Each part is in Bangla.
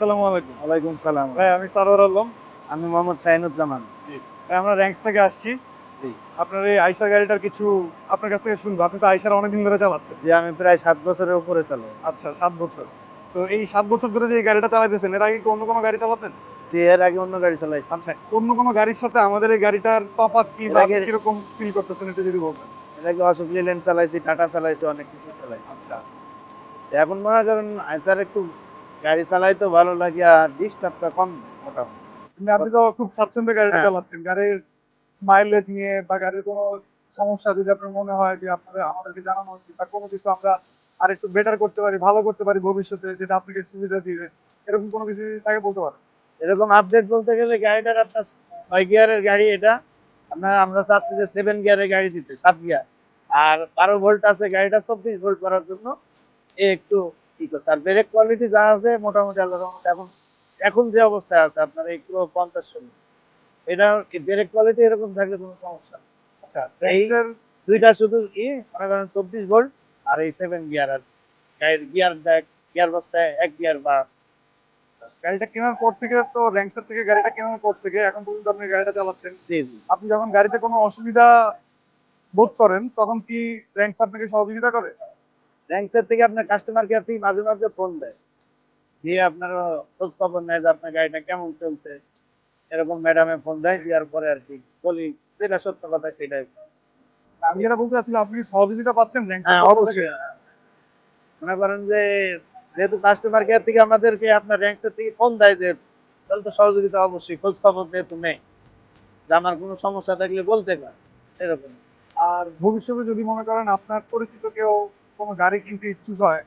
আলাইকুম। ওয়ালাইকুম সালাম। ভাই আমি সারোয়ার আলম। আমি মোহাম্মদ শাহিনুজ্জামান ভাই, আমরা র্যাঙ্কস থেকে আসছি। আপনার এই আইসার গাড়িটার কিছু আপনার কাছ থেকে শুনব। আপনি তো আইসার অনেকদিন ধরে চালাচ্ছেন। যে আমি প্রায় সাত বছরের উপরে চালাই। আচ্ছা সাত বছর। তো এই সাত বছর ধরে যে গাড়িটা চালাইতেছেন এর আগে কি অন্য কোনো গাড়ি চালাতেন? যে এর আগে অন্য গাড়ি চালাইছি। আচ্ছা অন্য কোনো গাড়ির সাথে আমাদের এই গাড়িটার তফাৎ কি বা এর কীরকম ফিল করতেছেন এটা যদি বলতেন। এর আগে অশোক লিল্যান্ড চালাইছি টাটা চালাইছি অনেক কিছু চালাইছি। আচ্ছা। এখন মনে করেন আইসার একটু গাড়ি চালাই তো ভালো লাগে আর ডিস্টার্বটা কম আপনি তো খুব স্বাচ্ছন্দ্যে গাড়িটা হ্যাঁ। চালাচ্ছেন। গাড়ির মাইলেজ নিয়ে বা গাড়ির কোনো সমস্যা যদি আপনার মনে হয় যে আমাদেরকে জানানো উচিত বা কোনো কিছু আমরা আর একটু বেটার করতে পারি ভালো করতে পারি ভবিষ্যতে যেটা আপনাকে সুবিধা দিবে এরকম কোনো কিছু তাকে বলতে পারেন। এরকম আপডেট বলতে গেলে গাড়িটার আপনার ছয় গিয়ারের গাড়ি এটা। আপনার আমরা চাচ্ছি যে সেভেন গিয়ারের গাড়ি দিতে সাত গিয়ার। আর বারো ভোল্ট আছে গাড়িটা চব্বিশ ভোল্ট করার জন্য। এ একটু কি আর ব্রেক কোয়ালিটি যা আছে মোটামুটি আল্লাহ এখন এখন যে অবস্থায় আছে আপনার একটু পঞ্চাশ ষোলো এটা ব্রেক কোয়ালিটি এরকম থাকলে কোনো সমস্যা আচ্ছা এই- দুইটা শুধু ই মনে করেন চব্বিশ ভোল্ট আর এই সেভেন গিয়ার আর গাড়ির গিয়ার গিয়ার বস্তায় এক গিয়ার বা গাড়িটা কেনার পর থেকে তো থেকে গাড়িটা কেনার পর থেকে এখন পর্যন্ত আপনি গাড়িটা চালাচ্ছেন। জি জি। আপনি যখন গাড়িতে কোনো অসুবিধা বোধ করেন তখন কি আপনাকে সহযোগিতা করে? র্যাঙ্কসের থেকে আপনার কাস্টমার কেয়ার থেকে মাঝে মাঝে ফোন দেয়। দিয়ে আপনার খোঁজ খবর নেয় যে আপনার গাড়িটা কেমন চলছে। এরকম ম্যাডামে ফোন দেয় দেওয়ার পরে আর কি বলি যেটা সত্য কথা সেটাই। আমি যেটা বলতে চাচ্ছিলাম আপনি সহযোগিতা পাচ্ছেন হ্যাঁ অবশ্যই। মনে করেন যে যেহেতু কাস্টমার কেয়ার থেকে আমাদেরকে আপনার র্যাঙ্কসের থেকে ফোন দেয় যে তাহলে তো সহযোগিতা অবশ্যই খোঁজ খবর যেহেতু নেই। যে আমার কোনো সমস্যা থাকলে বলতে পারে এরকম। আর ভবিষ্যতে যদি মনে করেন আপনার পরিচিত কেউ কোনো গাড়ি কিনতে ইচ্ছুক হয়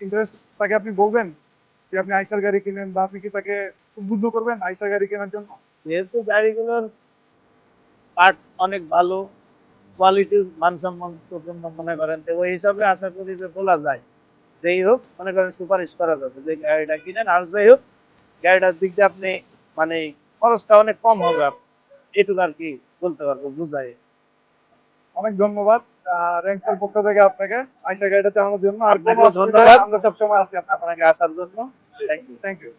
ইন্টারেস্ট তাকে আপনি বলবেন যে আপনি আইসার গাড়ি কিনেন বা আপনি কি তাকে উদ্বুদ্ধ করবেন আইসার গাড়ি কেনার জন্য যেহেতু গাড়িগুলোর পার্টস অনেক ভালো কোয়ালিটি মানসম্মত মনে করেন, তো ওই হিসাবে আশা করি যে বলা যায় যেই হোক, মনে করেন সুপারিশ করা যাবে যে গাড়িটা কিনেন, আর যাই হোক, গাড়িটার দিক দিয়ে আপনি মানে খরচটা অনেক কম হবে। এটুকু আর কি বলতে পারব, বুঝাই অনেক ধন্যবাদ র্যাঙ্কসের পক্ষ থেকে আপনাকে। আইসা গাড়িটা আমার জন্য আর ধন্যবাদ। আমরা সবসময় আছি আপনাকে আসার জন্য। Thank you thank you